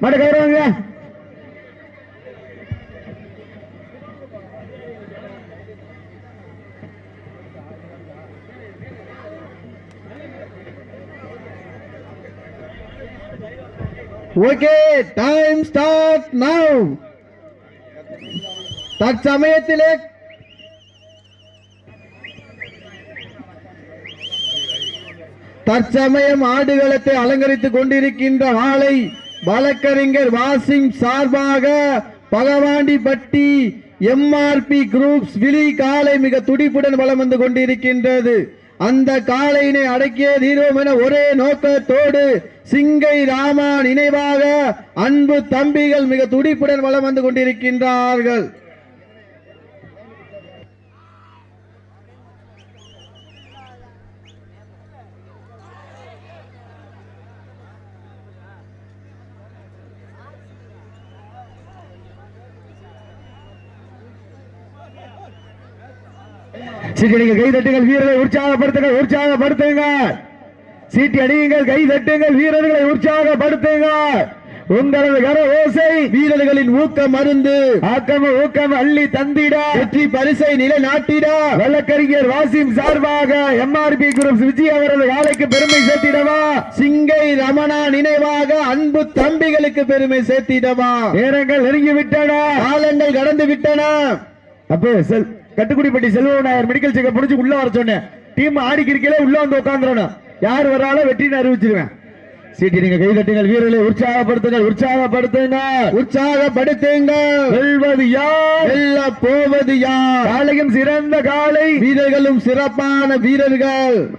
மாட்ட கவருவாங்க okay time start now தற்சமயத்திலே தற்சமயம் ஆடுகளத்தை அலங்கரித்துக் கொண்டிருக்கின்ற ஆளை வழக்கறிஞர் வாசிம் சார்பாக பகவாண்டிப்பட்டி எம்ஆர்பி குரூப்ஸ் விழி காலை மிக துடிப்புடன் வளம் வந்து கொண்டிருக்கின்றது. அந்த காளையினை அடக்கிய தீரோம் என ஒரே நோக்கத்தோடு சிங்கை ராமா நினைவாக அன்பு தம்பிகள் மிக துடிப்புடன் வளம் வந்து கொண்டிருக்கின்றார்கள். அடிங்க கை தட்டுங்கள் வீரர்களை உற்சாகப்படுத்துங்கள் உற்சாகப்படுத்துங்கள். சீட்டி அடியுங்கள் கை தட்டுங்கள் வீரர்களை உற்சாகப்படுத்துங்கள். உங்களது கர ஓசை வீரர்களின் ஊக்க மருந்து ஆக்கம் ஊக்கம் அள்ளி தந்திட. வெற்றி பரிசை நிலைநாட்டிட. வழக்கறிஞர் வாசிம் சார்பாக எம்ஆர்பி குரூப் விஜய் அவரது காலைக்கு பெருமை சேர்த்திடவா? சிங்கை ரமணா நினைவாக அன்பு தம்பிகளுக்கு பெருமை சேர்த்திடவா? நேரங்கள் நெருங்கி விட்டன காலங்கள் கடந்து விட்டன அப்போ செல் கட்டுக்குடிப்பட்டி செல்வ நாயர் மெடிக்கல் செக்கப் முடிச்சு உள்ள வர சொன்னேன். டீம் ஆடிக்கு இருக்கல உள்ள வந்து உட்காந்துடணும் யார் வர்றாலும் வெற்றின்னு அறிவிச்சிருவேன். சீட்டி நீங்க கை தட்டுங்கள் வீரர்களை உற்சாகப்படுத்துங்கள் உற்சாகப்படுத்துங்கள். உற்சாகப்படுத்துங்கள். வெல்வது யார்? வெல்ல போவது யார்? காலையும் சிறந்த காலை. வீரர்களும் சிறப்பான வீரர்கள்.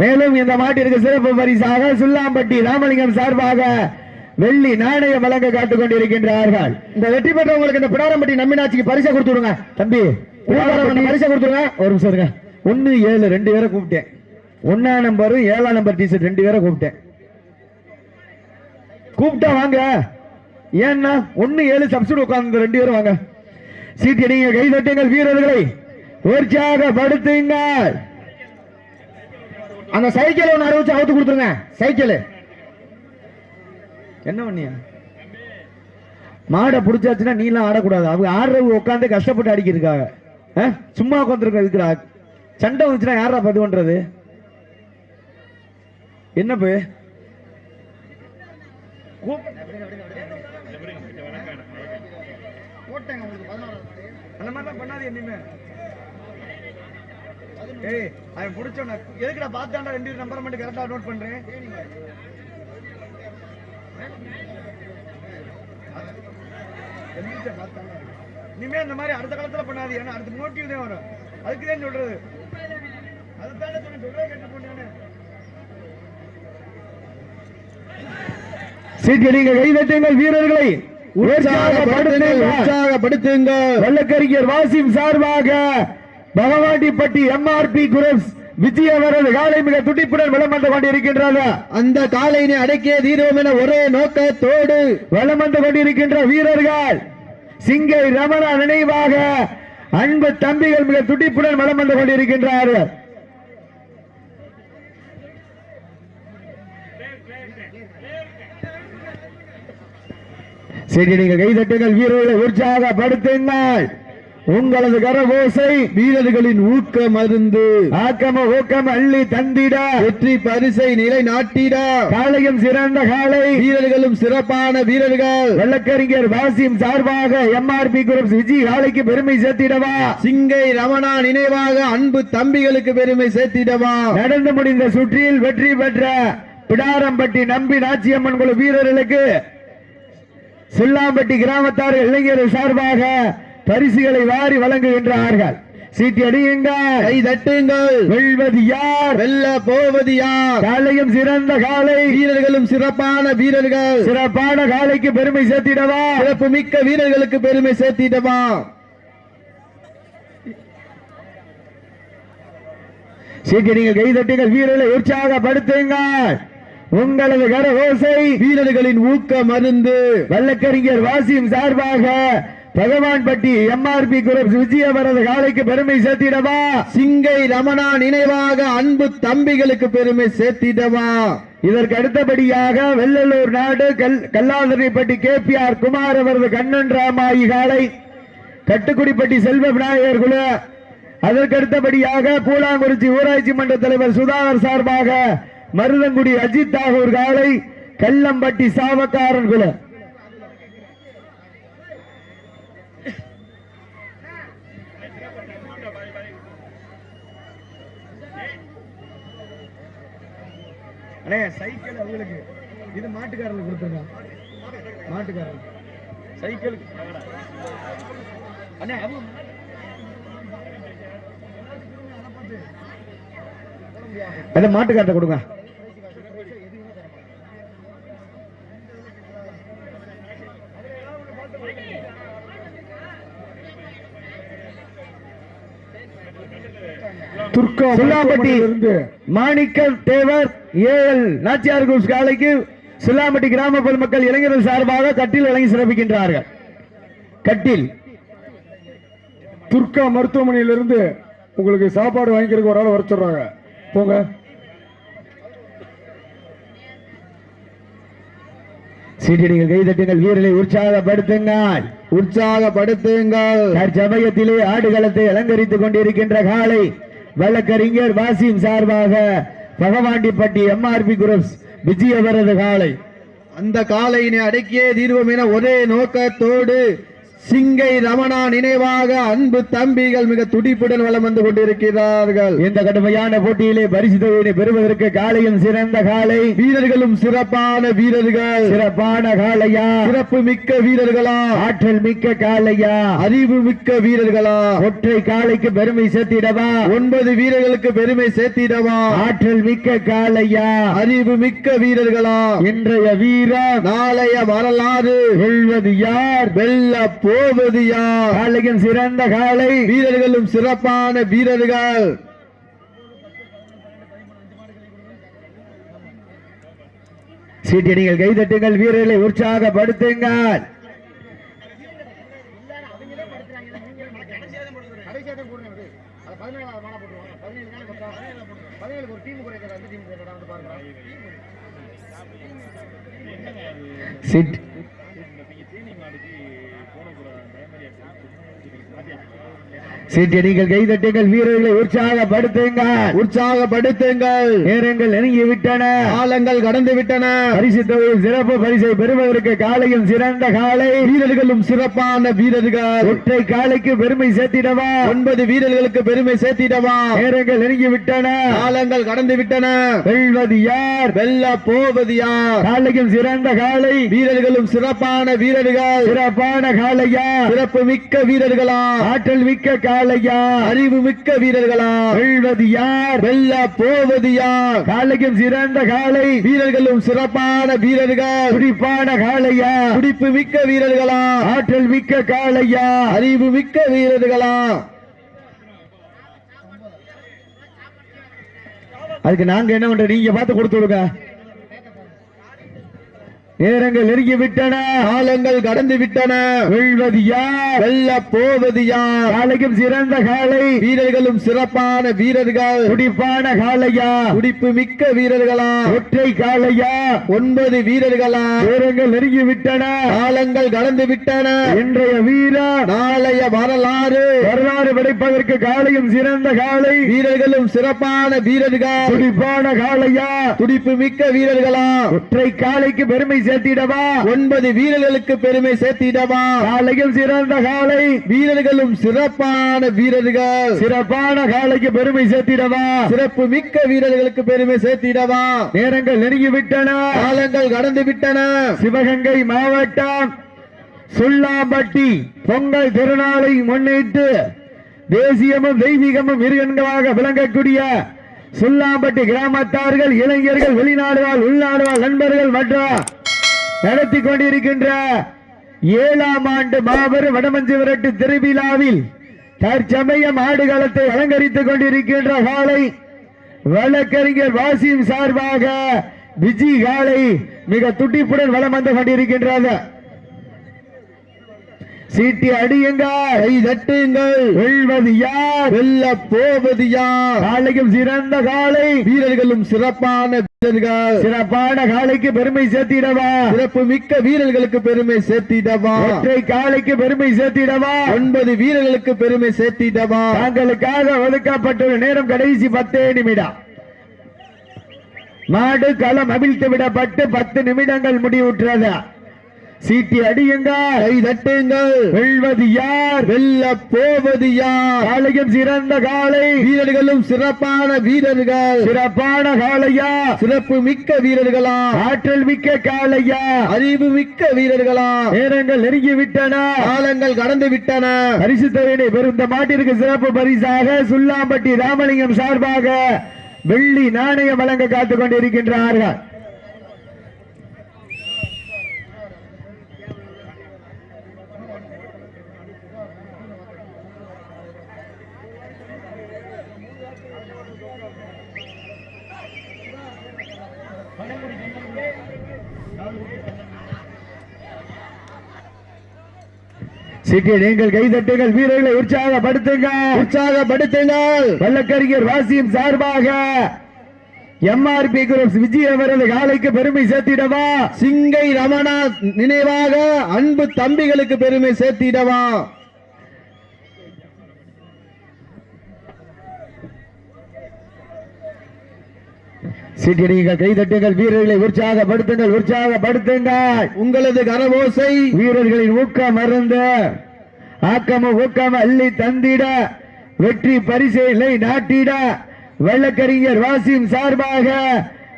மேலும் இந்த மாட்டிற்கு சிறப்பு பரிசாக சுல்லாம்பட்டி ராமலிங்கம் சார்பாக வெள்ளி நாணயம் வழங்க காட்டுக் கொண்டிருக்கின்றார்கள். இந்த வெற்றி பெற்றவங்களுக்கு இந்த பிடாரம்பட்டி நம்பினாச்சிக்கு பரிசை கொடுத்துருங்க தம்பி பரிசை கொடுத்துருங்க ஒரு நிமிஷம் இருங்க. ஒன்னு ஏழு ரெண்டு பேரை கூப்பிட்டேன். ஒன்னா நம்பரும் ஏழாம் நம்பர் டிஷர்ட் ரெண்டு பேரை கூப்பிட்டேன். கூப்பிட்டா வாங்க. ஏன்னா ஒன்னு ஏழு சப்சிடி உட்கார்ந்து ரெண்டு பேரும் வாங்க. சீட்டு நீங்க கை தட்டுங்கள் வீரர்களை. உற்சாகப்படுத்துங்கள் அந்த சைக்கிள் ஒன்று அறிவிச்சு அவுத்து கொடுத்துருங்க. சைக்கிள். என்ன பண்ணியா மாடை பிடிச்சாச்சுன்னா நீலாம் ஆடக்கூடாது. அவங்க ஆடுறவங்க உட்காந்து கஷ்டப்பட்டு அடிக்கிருக்காங்க சும்மா உட்காந்துருக்க இருக்கிறா சண்டை வந்துச்சுன்னா யாரா பதிவு பண்றது? என்ன பே அந்த மாதிரிலாம் பண்ணாது என்னமே ஏய் அவன் பிடிச்சோன்னா எதுக்குடா பார்த்தாண்டா ரெண்டு நம்பர் மட்டும் கரெக்டா நோட் பண்றேன். இனிமே இந்த மாதிரி அடுத்த காலத்துல பண்ணாது ஏன்னா அடுத்த மோட்டிவ் தான் வரும். அதுக்கு தான் சொல்றது. அதுதானே சொன்ன சொல்றே கேட்டு போனேன் சீட்டடிங்க கைதட்டுங்கள் வீரர்களை. உற்சாகப்படுத்துங்கள். உற்சாகப்படுத்துங்கள். வல்லக்கறிஞர் வாசிம் சார்பாக பகவாண்டிப்பட்டி எம்ஆர்பி குரூப்ஸ் விஜய் அவரது காலை மிக துடிப்புடன் வலம் வந்து கொண்டிருக்கின்றது. அந்த காலையினை அடக்கிய தீரோம் என ஒரே நோக்கத்தோடு வலம் வந்து கொண்டிருக்கின்ற வீரர்கள் சிங்கை ரமணா நினைவாக அன்பு தம்பிகள் மிக துடிப்புடன் வலம் வந்து கொண்டிருக்கின்றார்கள் சரி நீங்கள் கைதட்டுங்கள் வீரர்களை உற்சாகப்படுத்துங்கள். உங்களது கரகோசை வீரர்களின் ஊக்க மருந்து. ஆக்கம ஊக்கம் அள்ளி தந்திட. வெற்றி பரிசை நிலைநாட்டிட காலையும் சிறந்த காலை வீரர்களும் சிறப்பான வீரர்கள். வழக்கறிஞர் வாசிம் சார்பாக எம்ஆர்பி குரூப் விஜய் காலைக்கு பெருமை சேர்த்திடவா. சிங்கை ரமணா நினைவாக அன்பு தம்பிகளுக்கு பெருமை சேர்த்திடவா. நடந்து முடிந்த சுற்றில் வெற்றி பெற்ற பிடாரம்பட்டி நம்பி நாச்சியம்மன் குழு வீரர்களுக்கு சுல்லாம்பட்டி கிராமத்தார் இளைஞர்கள் சார்பாக பரிசுகளை வாரி வழங்குகின்றார்கள். சீட்டி அடியுங்கள். கை தட்டுங்கள். வெல்வது யார்? வெல்ல போவது யார்? காலையும் சிறந்த காலை. வீரர்களும் சிறப்பான வீரர்கள். சிறப்பான காலைக்கு பெருமை சேர்த்திடவா? சிறப்பு மிக்க வீரர்களுக்கு பெருமை சேர்த்திடவா? சீட்டி நீங்கள் கைதட்டுங்கள் வீரர்களை உற்சாகப்படுத்துங்கள். உங்களது கர ஓசை வீரர்களின் ஊக்க மருந்து. வல்லக்கறிஞர் வாசிம் சார்பாக பகவான்பட்டி எம்ஆர்பி குரூப் விஜயவரது காலைக்கு பெருமை சேர்த்திடவா? சிங்கை ரமணா நினைவாக அன்பு தம்பிகளுக்கு பெருமை சேர்த்திடவா? இதற்கு அடுத்தபடியாக வெள்ளலூர் நாடு கல் பி ஆர் குமார் அவரது கண்ணன் ராமாயி காலை கட்டுக்குடிப்பட்டி செல்வ விநாயகர் குழு அதற்கு அடுத்தபடியாக பூலாங்குறிச்சி ஊராட்சி மன்ற தலைவர் சுதாகர் சார்பாக மருதங்குடி அஜித் தாகூர் காலை கல்லம்பட்டி சாவக்காரன் குழு அண்ணே சைக்கிள் அவங்களுக்கு. இது மாட்டுக்காரர்களுக்கு கொடுத்துருங்க. மாட்டுக்காரர் சைக்கிள் அண்ணே அவங்க அந்த மாட்டுக்காரத்தை கொடுங்க. துர்கா மாணிக்க தேவர். ஏஎல் நாச்சியார் குரூப் காலைக்கு சில்லாமட்டி கிராம பொதுமக்கள் இளைஞர்கள் சார்பாக கட்டில் வழங்கி சிறப்பிக்கின்றார்கள். கட்டில். துர்கா மருத்துவமனையிலிருந்து உங்களுக்கு சாப்பாடு வாங்கிக்கிறதுக்கு ஒரு ஆள் வர சொல்றாங்க. போங்க. கை தட்டுங்கள் வீரலை உற்சாகப்படுத்துங்கள் உற்சாகப்படுத்துங்கள். தற்சமயத்திலே ஆடுகளத்தை அலங்கரித்துக் கொண்டிருக்கின்ற காலை வழக்கறிஞர் வாசிம் சார்பாக பகவாண்டிப்பட்டி எம்ஆர்பி குரூப்ஸ் விஜயவரது காலை. அந்த காலையினை அடக்கியே தீர்வம் என ஒரே நோக்கத்தோடு சிங்கை ரமணா நினைவாக அன்பு தம்பிகள் மிக துடிப்புடன் வளம் வந்து கொண்டிருக்கிறார்கள். இந்த கடுமையான போட்டியிலே பரிசு தொகையினை பெறுவதற்கு காலையும் சிறந்த காலை. வீரர்களும் சிறப்பான வீரர்கள். சிறப்பான காளையா? சிறப்பு மிக்க வீரர்களா? ஆற்றல் மிக்க காளையா? அறிவு மிக்க வீரர்களா? ஒற்றை காளைக்கு பெருமை சேர்த்திடவா? ஒன்பது வீரர்களுக்கு பெருமை சேர்த்திடவா? ஆற்றல் மிக்க காளையா? அறிவு மிக்க வீரர்களா? இன்றைய வீரர் நாளைய வரலாறு. வெல்வது யார்? வெல்ல போ யார் காளையின் சிறந்த காளை வீரர்களும் சிறப்பான வீரர்கள். சீட்டடிகள் கைதட்டுங்கள் வீரர்களை உற்சாகப்படுத்துங்கள். சிட் Thank you. சீட்டடிகள் கைதட்டுங்கள். வீரர்களை உற்சாகப்படுத்துங்கள். உற்சாகப்படுத்துங்கள். நேரங்கள் நெருங்கி விட்டன காலங்கள் கடந்து விட்டன பரிசு தொகையில் சிறப்பு பரிசை பெறுவதற்கு காலையும் சிறந்த காலை. வீரர்களும் சிறப்பான வீரர்கள். ஒற்றை காலைக்கு பெருமை சேர்த்திடவா? ஒன்பது வீரர்களுக்கு பெருமை சேர்த்திடவா? நேரங்கள் நெருங்கி விட்டன காலங்கள் கடந்து விட்டன வெல்வது யார்? வெல்ல போவது யார்? காலையும் சிறந்த காலை. வீரர்களும் சிறப்பான வீரர்கள். சிறப்பான காளையா சிறப்பு மிக்க வீரர்களா? ஆற்றல் மிக்க காளையா. அறிவு மிக்க வீரர்களா. வெல்வது யார்? வெல்ல போவது யார்? காலையும் சிறந்த காலை வீரர்களும் சிறப்பான வீரர்கள். துடிப்பான காளையா. துடிப்பு மிக்க வீரர்களா. ஆற்றல் மிக்க காளையா. அறிவு மிக்க வீரர்களா. அதுக்கு நாங்க என்ன பண்றோம் நீங்க பார்த்து கொடுத்து விடுங்க நேரங்கள் நெருங்கி விட்டன காலங்கள் கடந்து விட்டன வெல்வது யார் வெல்ல போவது யார் காலைக்கும் சிறந்த காலை வீரர்களும் சிறப்பான வீரர்கள். துடிப்பான காலையா? துடிப்பு மிக்க வீரர்களா? ஒற்றை காலையா? ஒன்பது வீரர்களா? நேரங்கள் நெருங்கி விட்டன காலங்கள் கடந்து விட்டன இன்றைய வீரர் நாளைய வரலாறு. வரலாறு படைப்பதற்கு காலையும் சிறந்த காலை வீரர்களும் சிறப்பான வீரர்கள். துடிப்பான காலையா? துடிப்பு மிக்க வீரர்களா? ஒற்றை காலைக்கு பெருமை சேர்த்திடவா? ஒன்பது வீரர்களுக்கு பெருமை சேர்த்திடவா? காலையும் சிறந்த காலை. வீரர்களும் சிறப்பான வீரர்கள். சிறப்பான காலைக்கு பெருமை சேர்த்திடவா? சிறப்பு மிக்க வீரர்களுக்கு பெருமை சேர்த்திடவா? நேரங்கள் நெருங்கி விட்டன காலங்கள் கடந்து விட்டன சிவகங்கை மாவட்டம் சுல்லாம்பட்டி பொங்கல் திருநாளை முன்னிட்டு தேசியமும் தெய்வீகமும் இருகண்களாக விளங்கக்கூடிய சுல்லாம்பட்டி கிராமத்தார்கள் இளைஞர்கள் வெளிநாடு வாழ் நண்பர்கள் மற்றும் நடத்தி கொண்டிருக்கின்ற ஏழாம் ஆண்டு மாபெரும் வடமஞ்சி விரட்டு திருவிழாவில் தற்சமயம் ஆடுகளத்தை அலங்கரித்துக் கொண்டிருக்கின்ற காலை வழக்கறிஞர் வாசிம் சார்பாக விஜி காலை மிக துடிப்புடன் வலம் வந்து கொண்டிருக்கின்றது. சீட்டி அடியுங்கள். கை தட்டுங்கள். வெல்வது யார்? வெல்ல போவது யார்? காலையும் சிறந்த காலை. வீரர்களும் சிறப்பான சிறப்பான காலைக்கு பெருமை சேர்த்திடவா? சிறப்பு மிக்க வீரர்களுக்கு பெருமை சேர்த்திடவா? ஒற்றை காலைக்கு பெருமை சேர்த்திடவா? ஒன்பது வீரர்களுக்கு பெருமை சேர்த்திடவா? தங்களுக்காக ஒதுக்கப்பட்டுள்ள நேரம் கடைசி பத்தே நிமிடம். மாடு களம் அவிழ்த்து விடப்பட்டு பத்து நிமிடங்கள் முடிவுற்றது. சீட்டி அடியுங்கள். கை தட்டுங்கள். வெல்வது யார்? வெல்ல போவது யார்? காலையும் சிறந்த காலை வீரர்களும் சிறப்பான வீரர்கள். சிறப்பான காலையா சிறப்பு மிக்க வீரர்களா? ஆற்றல் மிக்க காலையா அறிவு மிக்க வீரர்களா? நேரங்கள் நெருங்கி விட்டன காலங்கள் கடந்து விட்டன பரிசு தொகையினை பெறும் மாட்டிற்கு சிறப்பு பரிசாக சுல்லாம்பட்டி ராமலிங்கம் சார்பாக வெள்ளி நாணயம் வழங்க காத்துக் கொண்டிருக்கின்றார்கள். சிட்டி நீங்கள் கைதட்டுங்கள் வீரர்களை உற்சாகப்படுத்துங்கள் உற்சாகப்படுத்துங்கள். வல்லக்கறிஞர் வாசியம் சார்பாக எம்ஆர்பி குரூப்ஸ் விஜய் அவரது காலைக்கு பெருமை சேர்த்திடவா? சிங்கை ரமணா நினைவாக அன்பு தம்பிகளுக்கு பெருமை சேர்த்திடவா? நீங்கள் கைதட்டுங்கள் வீரர்களை உற்சாகப்படுத்துங்கள் உற்சாகப்படுத்துங்கள். உங்களது கரவோசை வீரர்களின் ஊக்கம் மறந்து ஆக்கம ஊக்கம் அள்ளி தந்திட வெற்றி பரிசைகளை நாட்டிட வெள்ளக்கறிஞர் வாசிம் சார்பாக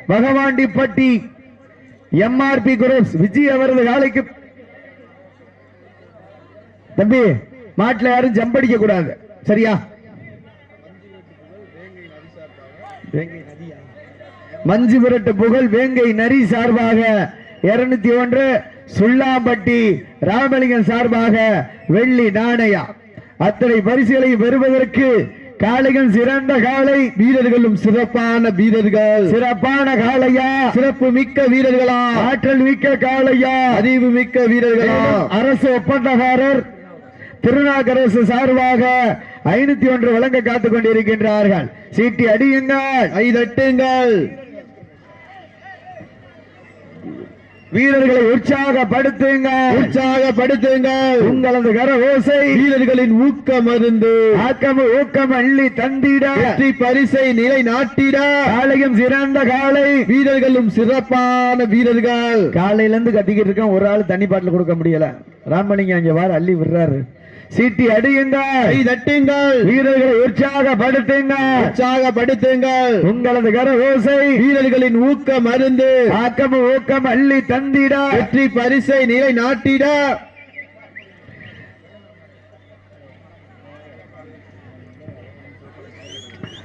பகவாண்டிப்பட்டி எம்ஆர்பி குரூப்ஸ் விஜய் அவரது காலைக்கு தம்பி மாட்டுல யாரும் ஜம்படிக்க கூடாது சரியா? மஞ்சு விரட்டு புகழ் வேங்கை நரி சார்பாக இருநூத்தி ஒன்று சுல்லாம்பட்டி ராமலிங்கம் சார்பாக வெள்ளி நாணயா. அத்தனை பரிசுகளை பெறுவதற்கு காளைகள் சிறந்த காளை வீரர்களும் சிறப்பான வீரர்கள். சிறப்பான காளையா? சிறப்பு மிக்க வீரர்களா? ஆற்றல் மிக்க காளையா? அறிவு மிக்க வீரர்களா? அரசு ஒப்பந்தக்காரர் திருநாகரசு சார்பாக ஐநூத்தி ஒன்று வழங்க காத்துக் கொண்டிருக்கின்றார்கள். சீட்டி அடியுங்கள். கை தட்டுங்கள் வீரர்களை உற்சாகப்படுத்துங்கள் உற்சாகப்படுத்துங்கள். உங்களது கர ஓசை வீரர்களின் ஊக்க மருந்து ஆக்கம் ஊக்கம் அள்ளி தந்திட. வெற்றி பரிசை நிலை நாட்டிட காளையும் சிறந்த காளை வீரர்களும் சிறப்பான வீரர்கள். காலையில இருந்து கத்திக்கிட்டு இருக்கேன் ஒரு ஆள் தண்ணி பாட்டில் கொடுக்க முடியல. ராமலிங்கம் அங்க வார அள்ளி விடுறாரு. சீட்டி அடியுங்கள். கை தட்டுங்கள். வீரர்களை உற்சாகப்படுத்துங்கள். உற்சாகப்படுத்துங்கள். உங்களது கர ஓசை வீரர்களின் ஊக்க மருந்து ஆக்கம் ஊக்கம் அள்ளி தந்திட. வெற்றி பரிசை நிலை நாட்டிட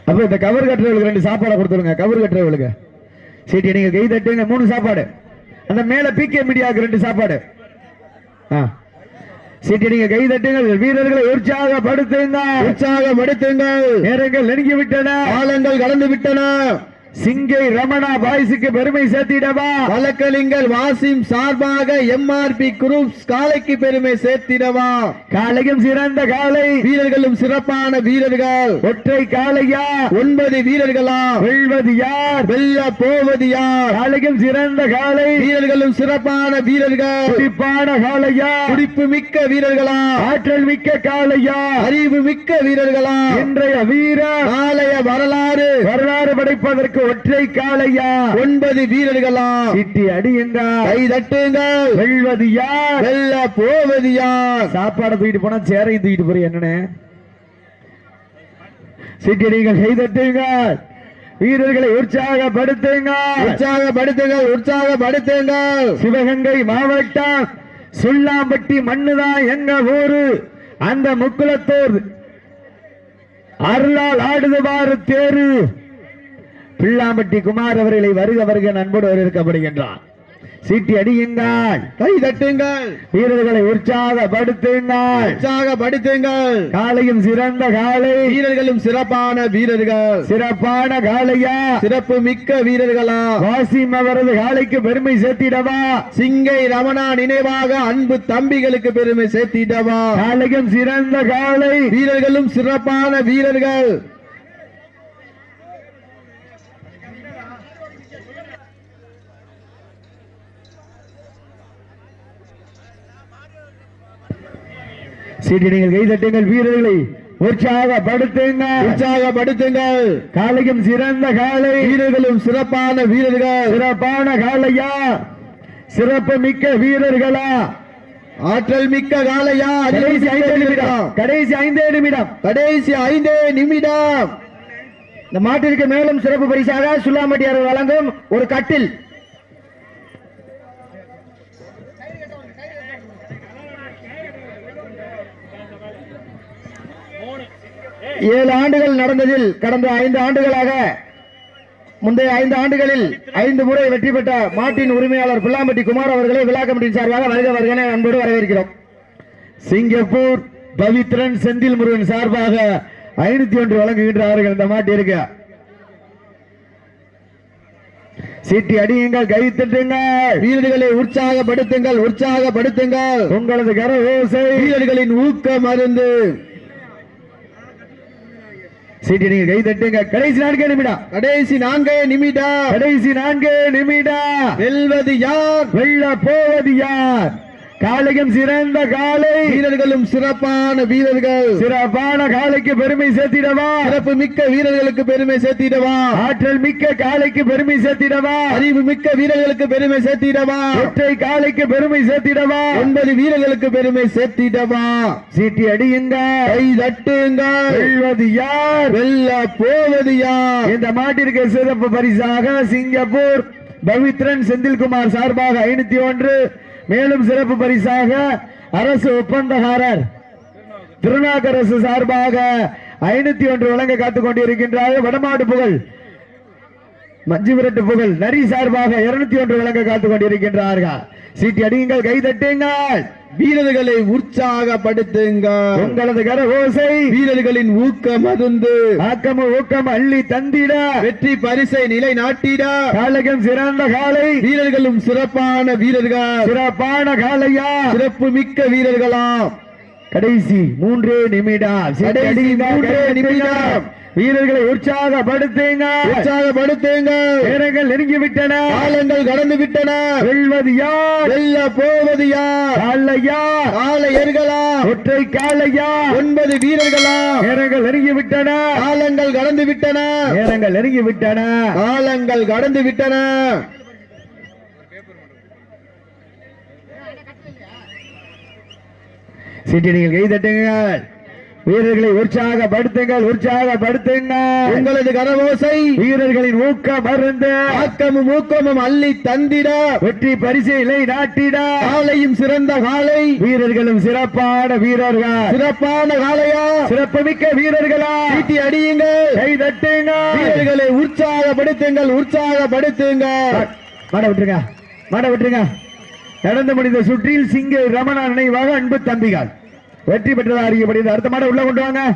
அப்ப இந்த கவர் கட்டுறவங்களுக்கு ரெண்டு சாப்பாடை கொடுத்துருங்க கவர் கட்டுறவங்களுக்கு சீட்டி நீங்க கை தட்டுங்க. மூணு சாப்பாடு. அந்த மேல பிகே மீடியாவுக்கு ரெண்டு சாப்பாடு. ஆ. சீட்டி நீங்க கை தட்டுங்கள் வீரர்களை உற்சாகப்படுத்துங்க உற்சாகப்படுத்துங்கள். நேரங்கள் நெருங்கி விட்டன காலங்கள் கடந்து விட்டன சிங்கை ரமணா பாய்ஸுக்கு பெருமை சேர்த்திடவா? வழக்கலிங்கல் வாசிம் சார்பாக எம்ஆர்பி குரூப்ஸ் காலைக்கு பெருமை சேர்த்திடவா? காலையும் சிறந்த காலை வீரர்களும் சிறப்பான வீரர்கள். ஒற்றை காலையா ஒன்பது வீரர்களா? வெல்வது யார் வெல்ல போவது யார் காலையும் சிறந்த காலை வீரர்களும் சிறப்பான வீரர்கள். துடிப்பான காலையா துடிப்பு மிக்க வீரர்களா? ஆற்றல் மிக்க காளையா? அறிவு மிக்க வீரர்களா? இன்றைய வீரர் நாளைய வரலாறு. வரலாறு படைப்பதற்கு ஒற்றை காளையா? ஒன்பது வீரர்களா? சிட்டி அடியுங்கள் கை தட்டுங்கள் வெல்வது யார்? வெல்ல போவது யார்? சாப்பாடை தூக்கிட்டு போனா சேரையும் தூக்கிட்டு போறீங்க என்னன்னு? சிட்டி நீங்கள் கை தட்டுங்கள் வீரர்களை உற்சாகப்படுத்துங்கள் உற்சாகப்படுத்துங்கள் உற்சாகப்படுத்துங்கள் சிவகங்கை மாவட்டம் சுல்லாம்பட்டி மண்ணுதான் எங்க ஊரு? அந்த முக்குளத்தூர். அருளால் ஆடுதுவாறு தேரு. பிள்ளாம்பட்டி குமார் அவர்களை வருக வருக நண்போடு வரவேற்கப்படுகின்றார் சீட்டி அடியுங்கள். கை தட்டுங்கள். வீரர்களை உற்சாகப்படுத்துங்கள். உற்சாகப்படுத்துங்கள். காலையும் சிறந்த காலை. வீரர்களும் சிறப்பான வீரர்கள். சிறப்பான காளையா சிறப்பு மிக்க வீரர்களா? வாசிம் அவரது காலைக்கு பெருமை சேர்த்திடவா? சிங்கை ரமணா நினைவாக அன்பு தம்பிகளுக்கு பெருமை சேர்த்திடவா? காலையும் சிறந்த காலை. வீரர்களும் சிறப்பான வீரர்கள். சீட்டி நீங்கள் கைதட்டுங்கள் வீரர்களை உற்சாகப்படுத்துங்கள். உற்சாகப்படுத்துங்கள். காலையும் சிறந்த காலை. வீரர்களும் சிறப்பான வீரர்கள். சிறப்பான காளையா சிறப்பு மிக்க வீரர்களா? ஆற்றல் மிக்க காளையா கடைசி ஐந்தே நிமிடம். கடைசி ஐந்தே நிமிடம். கடைசி ஐந்தே நிமிடம். இந்த மாட்டிற்கு மேலும் சிறப்பு பரிசாக சுல்லாம்பட்டியார் வழங்கும் ஒரு கட்டில். ஏழு ஆண்டுகள் நடந்ததில் கடந்த ஐந்து ஆண்டுகளாக முந்தைய ஐந்து ஆண்டுகளில் ஐந்து முறை வெற்றி பெற்ற மாட்டின் உரிமையாளர் பிள்ளாம்பட்டி குமார் அவர்களை விழா கமிட்டியின் சார்பாக வருக வருகன அன்போடு வரவேற்கிறோம். சிங்கப்பூர் பவித்ரன் செந்தில் முருகன் சார்பாக ஐநூத்தி ஒன்று வழங்குகின்ற அவர்கள் இந்த மாட்டிற்கு. சீட்டி அடியுங்கள் கை தட்டுங்கள். வீரர்களை உற்சாகப்படுத்துங்கள் உற்சாகப்படுத்துங்கள். உங்களது கர ஓசை வீரர்களின் ஊக்க மருந்து. சீட்டி நீங்க கை தட்டுங்க. கடைசி நான்கே நிமிடம் கடைசி நான்கே நிமிடம் கடைசி நான்கே நிமிடம் வெல்வது யார்? வெல்ல போவது யார்? காலையும் சிறந்த காலை வீரர்களும் சிறப்பான வீரர்கள். சிறப்பான காலைக்கு பெருமை சேர்த்திடவா? சிறப்பு மிக்க வீரர்களுக்கு பெருமை சேர்த்திடவா? ஆற்றல் மிக்க காலைக்கு பெருமை சேர்த்திடவா? அறிவு மிக்க வீரர்களுக்கு பெருமை சேர்த்திடவா? ஒற்றை காலைக்கு பெருமை சேர்த்திடவா? ஒன்பது வீரர்களுக்கு பெருமை சேர்த்திடவா? சீட்டி அடியுங்க கை தட்டுங்கள். வெல்வது யார்? வெல்ல போவது யார்? இந்த மாட்டிற்கு சிறப்பு பரிசாக சிங்கப்பூர் பவித்ரன் செந்தில்குமார் சார்பாக ஐநூத்தி ஒன்று மேலும் சிறப்பு பரிசாக அரசு ஒப்பந்தகாரர் திருநாக்கரசு சார்பாக ஐநூத்தி ஒன்று வழங்க காத்துக் கொண்டிருக்கின்றார்கள் வடமாடு புகழ் மஞ்சு விரட்டு புகழ் நரி சார்பாக இருநூத்தி ஒன்று வழங்க காத்துக் கொண்டிருக்கின்றார்கள். சீட்டி அடியுங்கள் கை தட்டுங்கள். வீரர்களை உற்சாகப்படுத்துங்கள். உங்களது கர ஓசை வீரர்களின் ஊக்க மருந்து ஆக்கம ஊக்கம் அள்ளி தந்திட. வெற்றி பரிசை நிலை நாட்டிட காலகம் சிறந்த காலை. வீரர்களும் சிறப்பான வீரர்கள். சிறப்பான காலையா. சிறப்பு மிக்க வீரர்களாம். கடைசி மூன்றே நிமிடம். மூன்றே நிமிடம். வீரர்களை உற்சாகப்படுத்துங்க உற்சாகப்படுத்துங்கள். நேரங்கள் நெருங்கி விட்டன காலங்கள் கடந்து விட்டன வெல்வது யார்? வெல்ல போவது யார்? காலையா? காலையர்களா ஒற்றை காலையா ஒன்பது வீரர்களா? நேரங்கள் நெருங்கி விட்டன காலங்கள் கடந்து விட்டன நேரங்கள் நெருங்கி விட்டன காலங்கள் கடந்து விட்டன சீட்டி நீங்கள் கை தட்டுங்கள். வீரர்களை உற்சாகப்படுத்துங்கள் உற்சாகப்படுத்துங்கள். உங்களது கரவோசை வீரர்களின் ஊக்க மருந்து ஆக்கமும் ஊக்கமும் அள்ளி தந்திட. வெற்றி பரிசைகளை நாட்டிட. காலையும் சிறந்த காலை. வீரர்களும் சிறப்பான வீரர்கள். சிறப்பான காலையா? சிறப்புமிக்க வீரர்களா? சீட்டி அடியுங்கள். கை தட்டுங்க வீரர்களை உற்சாகப்படுத்துங்கள் உற்சாகப்படுத்துங்கள். மாட விட்டுருங்க. மாட விட்டுருங்க. நடந்து முடிந்த சுற்றில் சிங்க ரமணா நினைவாக அன்பு தம்பிகள். வெற்றி பெற்றதாக அறியப்படுகிறது. அடுத்த மாட உள்ள கொண்டு வாங்க.